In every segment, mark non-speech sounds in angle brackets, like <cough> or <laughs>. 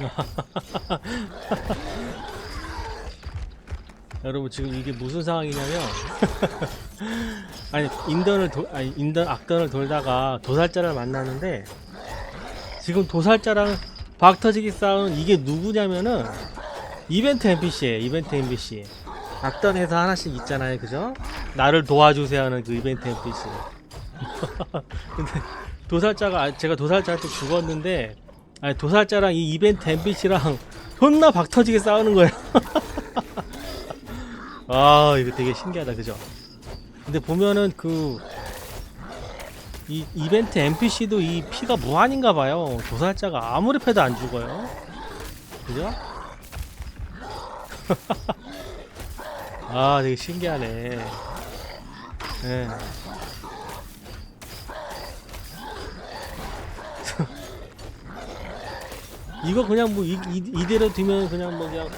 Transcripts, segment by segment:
<laughs> 여러분 지금 이게 무슨 상황이냐면 <laughs> 아니 인던을 도, 아니 인던 악던을 돌다가 도살자를 만나는데 지금 도살자랑 박터지기 싸우는 이게 누구냐면은 이벤트 NPC에 이벤트 NPC 악던에서 하나씩 있잖아요 그죠? 나를 도와주세요 하는 그 이벤트 NPC <laughs> 근데 도살자가 아, 제가 도살자한테 죽었는데 아니 도살자랑 이 이벤트 NPC랑 존나 박터지게 싸우는 거예요 <laughs> 아 이거 되게 신기하다 그죠? 근데 보면은 그 이 이벤트 NPC도 이 피가 무한인가 봐요. 도살자가 아무리 패도 안 죽어요. 그죠? <laughs> 아 되게 신기하네. 예. 이거 그냥 뭐 이, 이, 이 대로 두면 그냥 뭐 그냥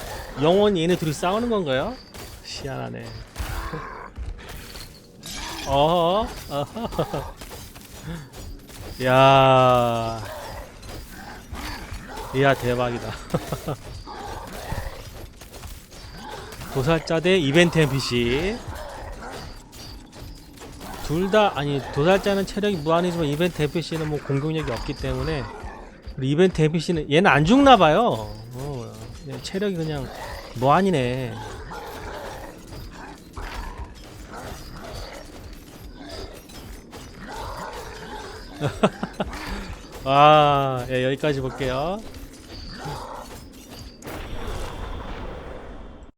영원히 얘네 둘이 싸우는 건가요? 희한하네. 어, <laughs> 어허. <laughs> 야, 이야 대박이다. <laughs> 도살자 대 이벤트 NPC. 둘 다 아니 도살자는 체력이 무한이지만 이벤트 NPC는 뭐 공격력이 없기 때문에 우리 이벤트 NPC는 얘는 안 죽나 봐요. 어, 체력이 그냥 무한이네. <laughs> 아, 예, 여기까지 볼게요.